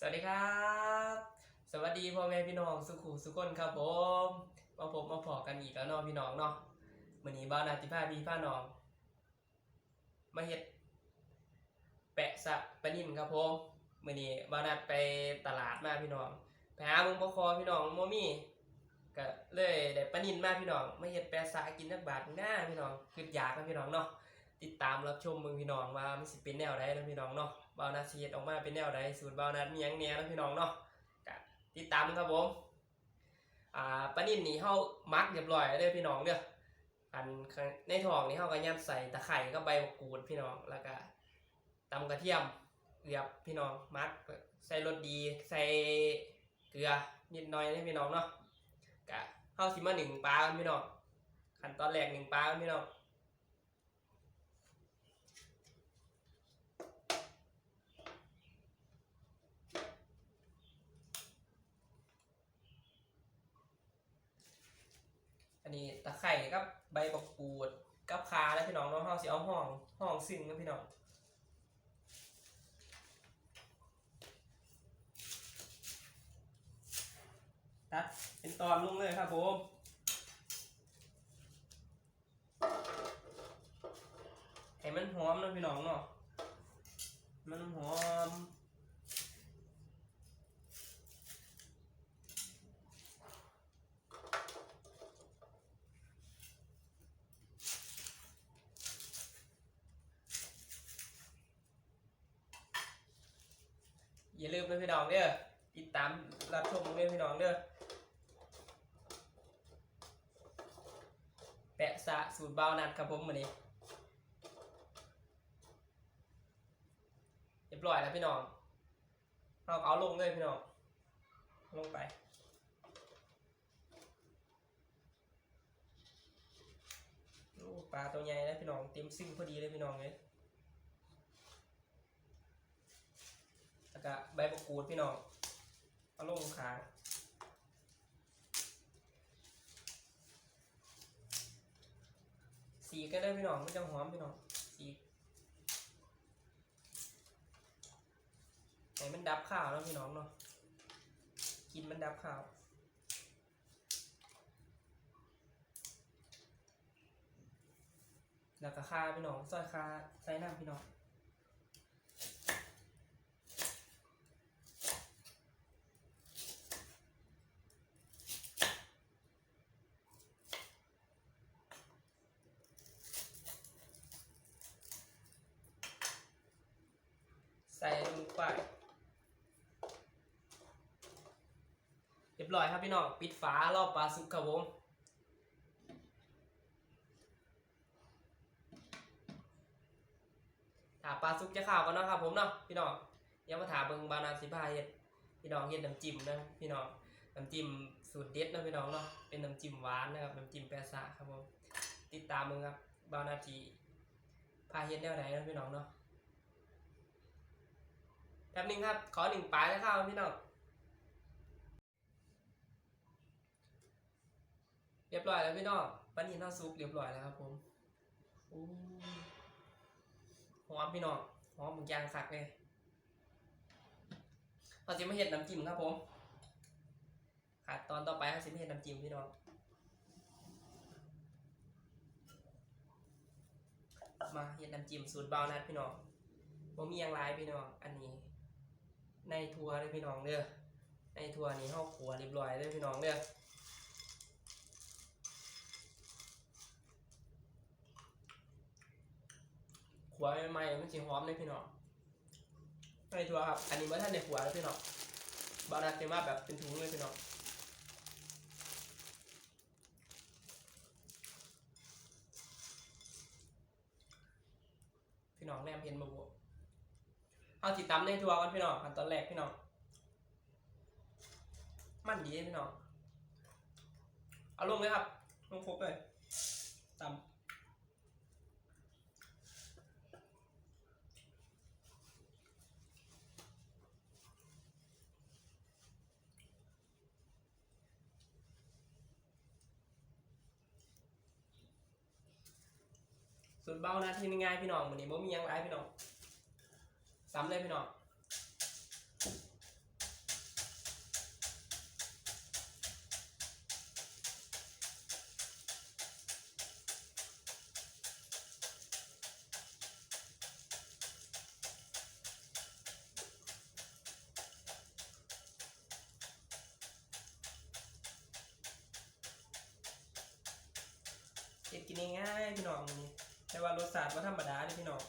สวัสดีครับ สวัสดีพ่อแม่พี่น้องสุขุสุขคนครับผมมาพบมาพอกันอีกแล้วเนาะพี่น้องเนาะมื้อนี้บ้าวนาติพาพี่พาน้อง มาเฮ็ดแปะสะปะนิ่มครับผมมื้อนี้บ้านัดไปตลาดมาพี่น้องไปหาเบิ่งบ่คอพี่น้องบ่มีก็เลยได้ปะนิ่มมาพี่น้องมาเฮ็ดแปะสะกินจักบาทหน้าพี่น้องคืออยากนะพี่น้องเนาะติดตามรับชมเบิ่งพี่น้องว่ามันสิเป็นแนวใดนะพี่น้องเนาะ บาวนัดสิเฮ็ดออกมาเป็นแนวใดสูตรบาวนัดมีหยังแน่นะพี่น้องเนาะกติดตามครับผมอ่าปะนิ่มนี่เฮามักเรียบร้อยแล้วเด้อพี่น้องเด้ออันในท้องนี่เฮาก็ยัดใส่ตะไคร้กับใบมะกรูดพี่น้องแล้วก็ตำกระเทียมเกลือพี่น้องมัดใส่รสดีใส่เกลือนิดหน่อยนะพี่น้องเนาะกะเข้าสิมาหนึ่งปลาพี่น้องขั้นตอนแรกหนึ่งปลาพี่น้อง อันนี้ตะไคร่กับใบบักกูดกับคาแล้วพี่น้องเนาะเฮาสิเอาห้องห้องซึ่งนะพี่น้องตัดเป็นตอนลุงเลยครับผมให้มันหอมนะพี่น้องเนาะมันหอม อย่าลืมนะพี่น้องเด้อติดตามรับชมด้วยพี่น้องเด้อแปะสะสูตรเบานัดครับผมวันนี้เรียบร้อยแล้วพี่น้องเอาเอาลงเลยพี่น้องลงไปโอ้ปลาตัวใหญ่แล้วพี่น้องเต็มซิ่งพอดีเลยพี่น้องเลยแล้ว ก็ใบมะกูดพี่น้องเอาลงขางสีก็ได้พี่น้องมันจะหอมพี่น้องสีไหนมันดับข้าวแล้วพี่น้องเนาะกินมันดับข้าวแล้วก็คาพี่น้องซอยคาใส่น้ำพี่น้อง ใส่ลงไปเรียบร้อยครับพี่น้องปิดฝารอบปลาสุกครับผมถ้าปลาสุกจะข้าวกันเนาะครับผมเนาะพี่น้องเดี๋ยวมาถามเบิงบานาสิพาเฮ็ดพี่น้องเฮ็ดน้ำจิ้มนะพี่น้องน้ำจิ้มสูตรเด็ดนะพี่น้องเนาะเป็นน้ำจิ้มหวานนะครับน้ำจิ้มแปะซะครับผมติดตามมึงครับบานาทีพาเฮ็ดแนวไหนนะพี่น้องเนาะ แป๊บนึงครับ ขอหนึ่งปลายแล้วครับพี่น้อง เรียบร้อยแล้วพี่น้องปันนี้น้าซุปเรียบร้อยแล้วครับผมหอมพี่น้องหอมหมึกย่างคักเลยเราจะมาเห็ดน้ำจิ้มครับผมขาดตอนต่อไปครับจะมาเห็ดน้ำจิ้มพี่น้องมาเห็ดน้ำจิ้มสูตรเบานัดพี่น้องบ่มีอย่างไรพี่น้อง อันนี้ ในทัวร์เลยพี่น้องเด้อในทัวร์นี้เฮาขัวเรียบร้อยเลยพี่น้องเด้อขัวใหม่ๆมันสิหอมเลยพี่น้องในทัวร์ครับอันนี้เมื่อท่านในขัวแล้วพี่น้องบานาเกมาแบบเป็นถุงเลยพี่น้องพี่น้องแนมเห็นมาบว เอาติดตามในทัวร์กันพี่น้องขั้นตอนแรกพี่น้องมันดีพี่น้องเอาลงเลยครับลงครบเลยตำส่วนเบานะที่ง่ายพี่น้องวันนี้บ่มียังไรพี่น้อง ซ้ำเลยพี่น้องเก็บกินง่ายพี่น้องนี่แต่ว่ารสชาติว่าธรรมดาเลยพี่น้อง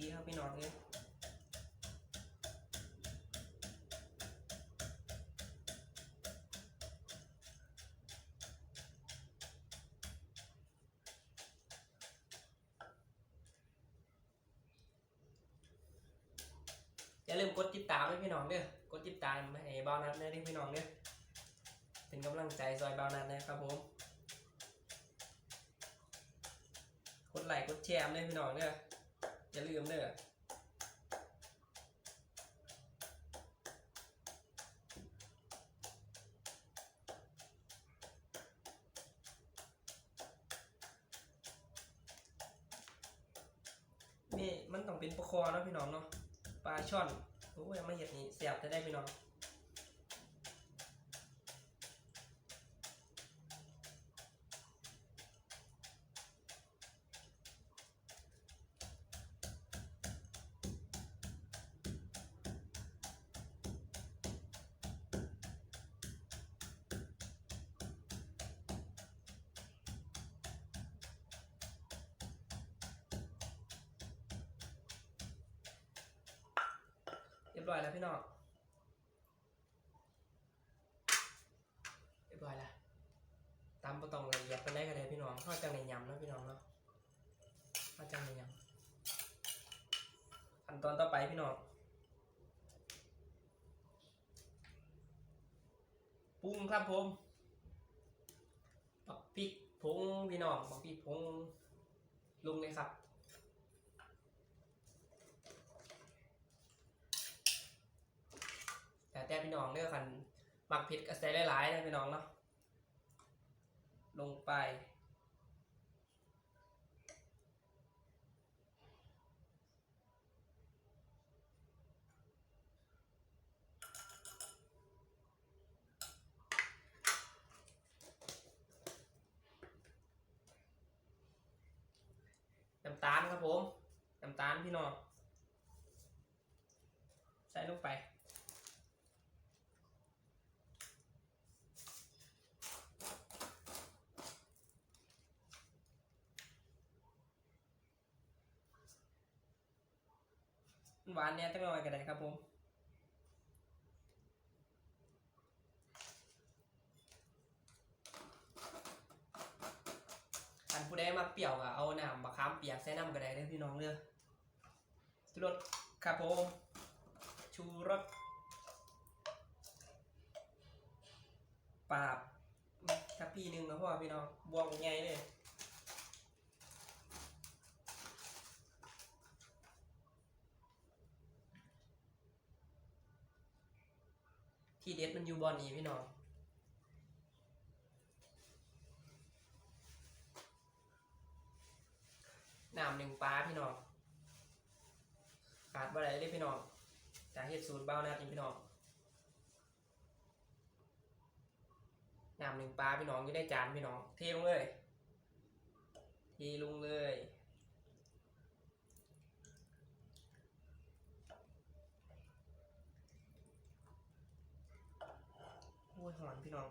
ดีครับพี่น้องเลยอย่าลืมกดติดตามด้พี่น้องเด้อกดติดตามให้เบานัดได้พี่น้องเด้อเป็นกำลังใจซอยเบานัดนะครับผมกดไลค์กดแชร์ด้วยพี่น้องเด้อ อย่าลืมเด้อนี่มันต้องเป็นปลาคอเนาะพี่น้องเนาะปลาช่อนโอ้ยมาเห็ดนี่เสียบจะได้พี่น้อง ร้อยล้วตามประตองละเอียดไปได้กันเลยพี่น้องข้าจังในยำนะพี่น้องเนาะข้าจังในยำขั้นตอนต่อไปพี่น้องปรุงครับผมปักพริกผงพี่น้องปักพริกผงลงเลยครับแต่แต่พี่น้องเลือกคันหมักเผ็ดก็ใส่หลายๆนะพี่น้องเนาะ ลงไป น้ำตาลครับผม น้ำตาลพี่น้อง ใส่ลงไป หวานเนี่ยตั้งหน่อยก็ได้ครับผมอันผู้ใดมาเปรี้ยวก็เอาน้ำมะขามเปียกใส่น้ำก็ได้เด้อพี่น้องเด้อชูรสครับผมชูรสปาบถ้าพี่หนึ่งก็พอพี่น้องบวงใหญ่เลย ที่เด็ดมันอยู่บอนนี้พี่น้องน้ำหนึ่งปลาพี่น้องขาดบ่ได้เลยพี่น้องจากเฮ็ดสูตรเบ้านะครับพี่น้องน้ำหนึ่งปลาพี่น้องอยู่ในจานพี่น้องเทลงเลยเทลงเลย โอ้ยหอนพี่น้อง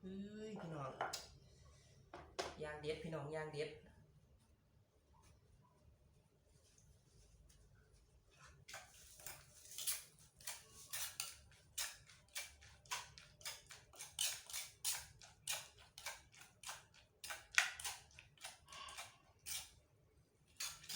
เฮ้ยพี่น้องยางเด็ดพี่น้องยางเด็ด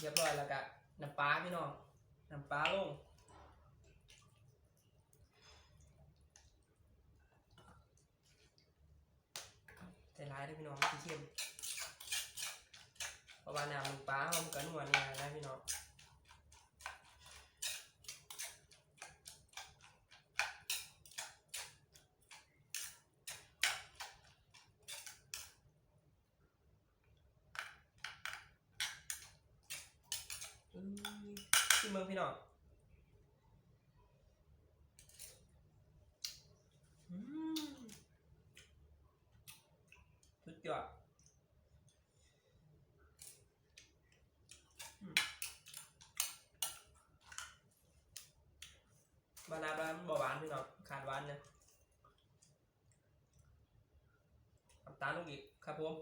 เรียบร้อยแล้วก็น้ำปลาพี่น้องน้ำปลาลง ท แต่ร้ายเด้วยพี่น้องมันสิเข้มเพราะว่าน้ำมันปลาเขามันก็นวลเนี่ยนะพี่น้องอืมที่เมืองพี่น้องอืมสุดยอดอืมบานาบานบ่หวานพี่น้องขาดหวานนะน้ำตาลลงอีกครับผม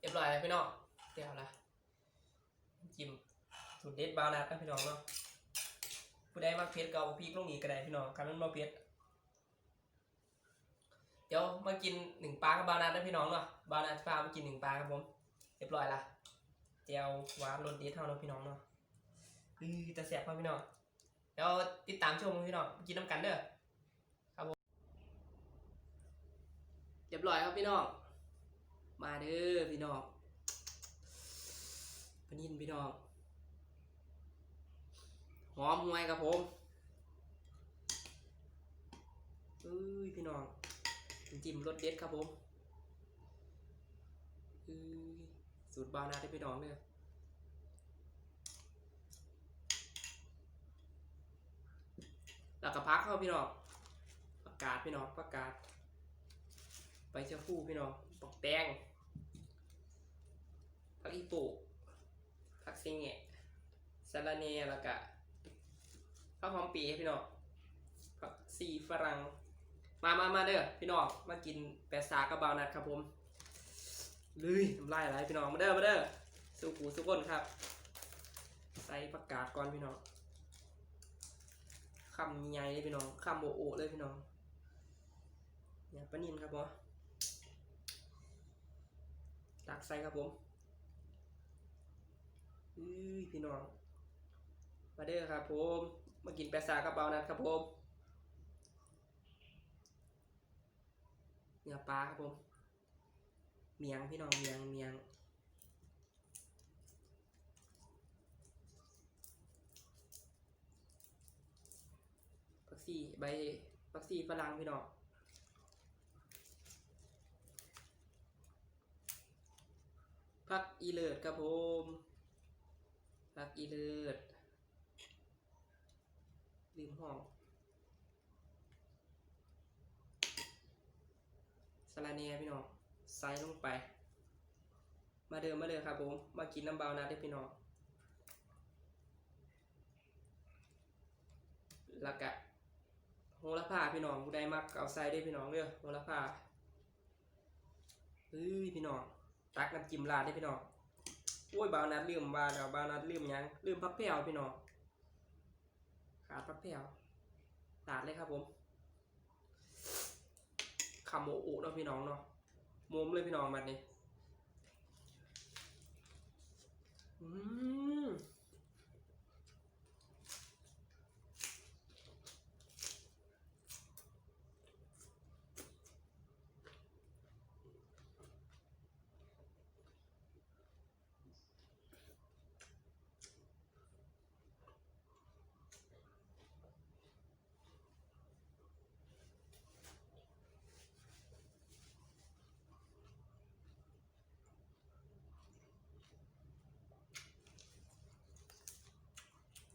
เรียบร้อยแล้วพี่น้องเดี๋ยวละจิ้มสูตรเด็ดบาวนาดนะพี่น้องเนาะผู้ใดมักเผ็ดก็เอาพริกลงอีกก็ได้พี่น้องคันมันบ่เผ็ดเดี๋ยว มากินหนึ่งปลากับบาวนาดนะพี่น้องเนาะบาวนาดพามากินหนึ่งปลาครับผมเรียบร้อยละเจียวหวานรสเด็ดเท่าเนาะพี่น้องเนาะอือต่แสบครับพี่น้องเดี๋ยวติดตามชมพี่น้องกินน้ำกันเด้อครับผมเรียบร้อยครับพี่น้องมาเด้อพี่น้องพนินพี่น้องหอมหวยครับผมเอ้ยพี่น้อง จิ้มรสเด็ดครับผมสูตรบานาได้อพี่น้องเนี่ยแล้วก็พักเข้าพี่น้องประกาศพี่น้องประกาศ ไปเจ้าฟู่พี่น้องปอกแตงผักอีปูผักซิงเงะสาลาเนแล้วก็ข้าวหอมปีพี่น้องผักซีฝรั่ง มามามาเด้อพี่น้อง มากินแปะซากระเบานัดครับผมลุยน้ำลายอะไหลพี่น้อง มาเด้อ มาเด้อสุกูสุกคนครับ ใส่ผักกาดก่อนพี่น้องคำใหญ่เลยพี่น้องคำโอโอเลยพี่น้องเนี่ยปนินครับผมตักใส่ครับผมอุ้ยพี่น้อง มาเด้อครับผม มากินแปะซากระเป๋านัดครับผม นื้อปลาครับผม เมียงพี่น้องเมียงเมียงผักซี่ใบผักซี่ฝรั่งพี่น้องพักอีเลิศครับผมพักอีเลิศลืมห้อง สลาเนียพี่น้องใส่ลงไป มาเดิมมาเลยครับผม มากินน้ำเบานะได้พี่น้องแล้วก็โหระพาพี่น้องผู้ใดมักเอาใส่ได้พี่น้องเด้อโหระพาเฮ้ยพี่น้องตักน้ำจิ้มราดได้พี่น้องโอ้ยบาวนัดลืมบาวบาวนัดลืมยังลืมพักแผ่วพี่น้องขาดพักแผ่วราดเลยครับผม คำโออุเนาะพี่น้องเนาะมุมเลยพี่น้องแบบนี้อืม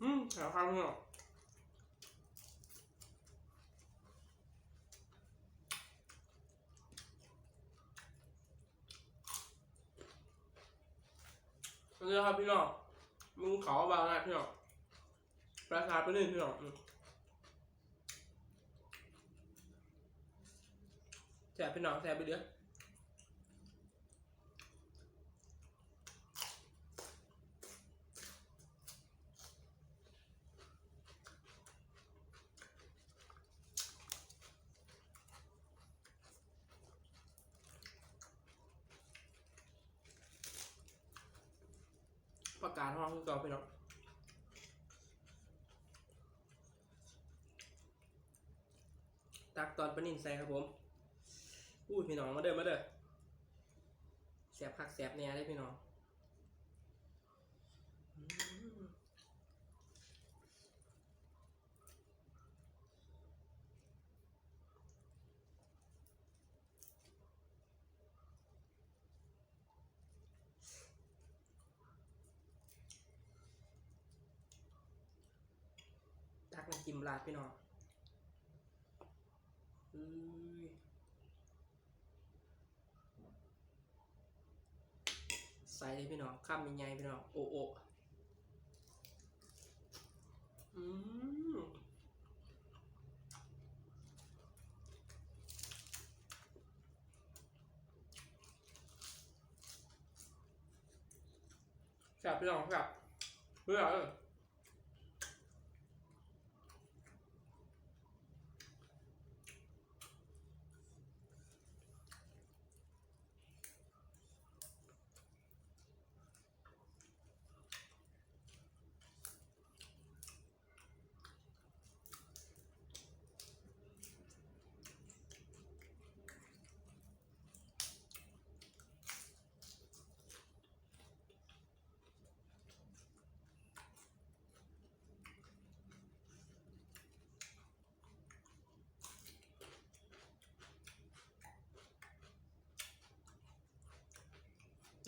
อืม แถวข้างเนาะนี่ครับพี่น้องมึงขอบางนะพี่น้องประชาไปหนึ่งพี่น้องอืมแจกพี่น้องแจกไปเดือป การห้องคือเก่าพี่น้องตักตอนปนินใส่ครับผมอู้ยพี่น้องมาเด้อมาเด้อแสบคักแสบเนี่ยได้พี่น้องอืมตักน้ำลาดพี่น้องใส่เลยพี่น้องข้ามใหญ่ๆพี่น้องโอโออืมกลับพี่น้องกลับเพื่อเออ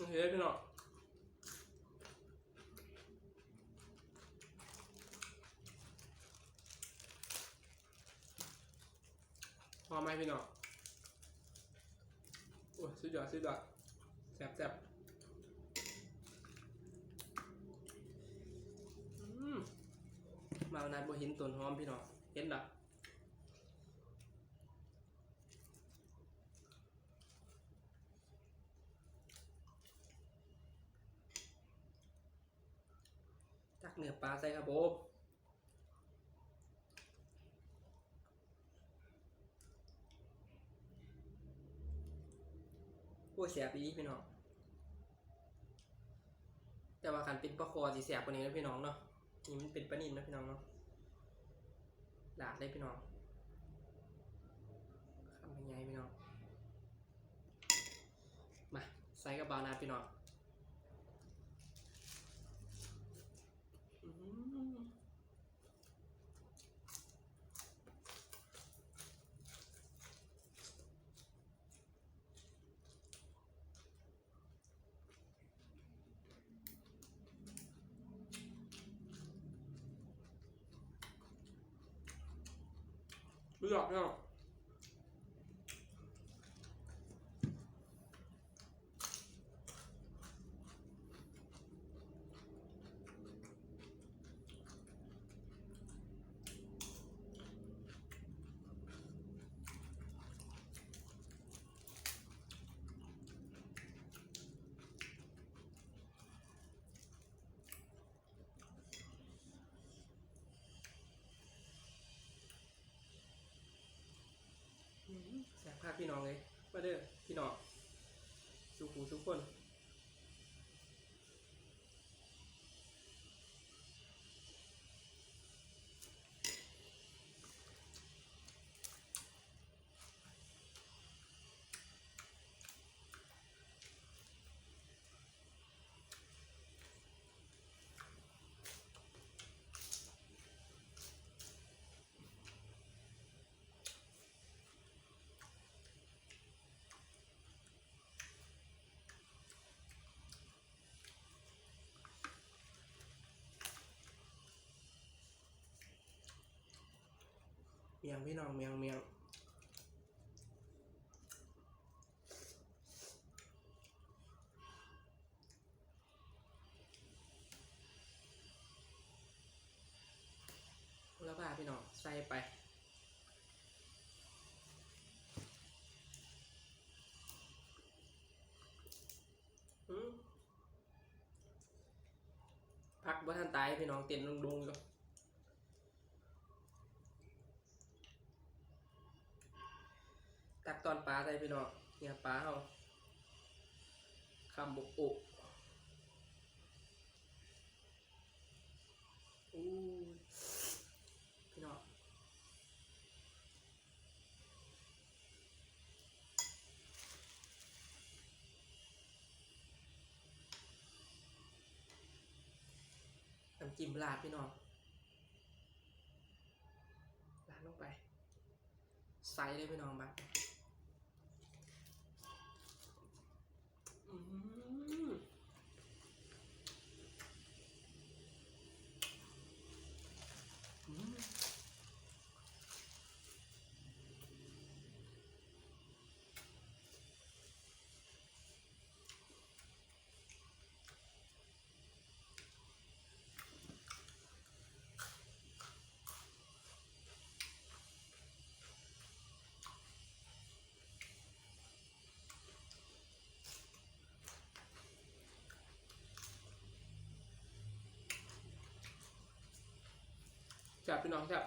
โอเคพี่น้องพอไหมพี่น้องโอ้ยสุดยอดสุดยอดแซ่บแซ่บอืมมาวนานบ่เห็นต้นหอมพี่น้องเห็นดอก เนื้อปลาใส่ครับผมโอ้ยแซ่บดีพี่น้อง แต่ว่าคันเป็นปลาคอสิแซ่บกว่านี้นะพี่น้องเนาะ นี่มันเป็นปลานิ่มนะพี่น้องเนาะหลาดเลยพี่น้องคำยังไงพี่น้อง มาใส่กับบานาพี่น้องอื้อหือ เลือ แสบภาคพี่น้องเลยมาเด้อพี่น้องสุขูทุกคน มียงพี่น้องเมียงเมียงแล้วก็พี่น้องใส่ไปพักบ่ทันตายพี่น้องเต้นลงๆอยู่ ได้พี่น้องเนี่ยป้าเฮาคำบกอกอู้พี่น้องน้ำจิ้มลาดพี่น้องลาดลงไป ใส่เลยพี่น้องมา จับพี่น้องจับ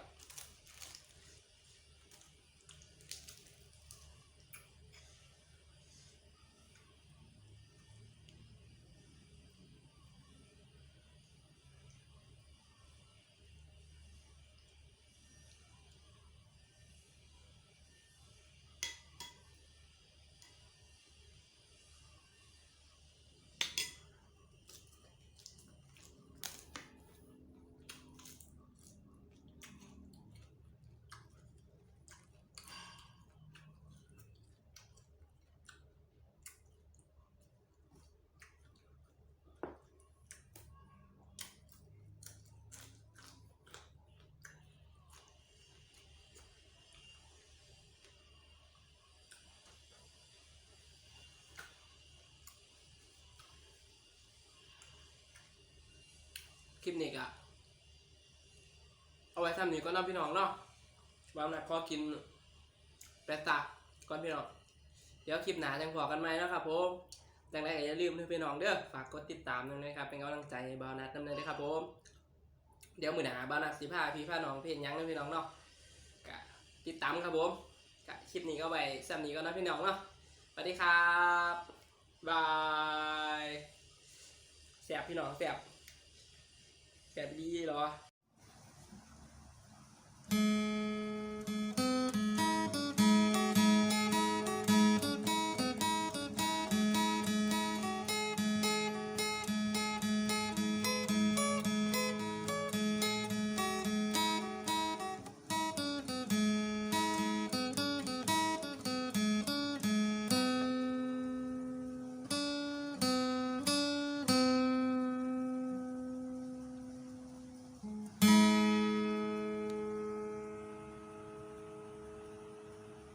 คลิปนี้ก็เอาไว้ทำนี้ก็น้องพี่น้องเนาะบางนัดขอกินแปะตะก่อนพี่น้อง เดี๋ยวคลิปหนาจังพอกันไหมนะครับผมดังนั้นก็อย่าลืมด้วยพี่น้องเด้อ ฝากกดติดตามด้วยนะครับ เป็นกำลังใจให้บาวนัดนำเลยนะครับผม เดี๋ยวมือหนาบาวนัดสิพาพี่พาน้องเพจยังด้วยพี่น้องเนาะก็ติดตามครับผมก็คลิปนี้ก็ไปซ้ำนี้ก็นะพี่น้องเนาะสวัสดีครับบายแสบพี่น้องแสบ แสบดีเหรอ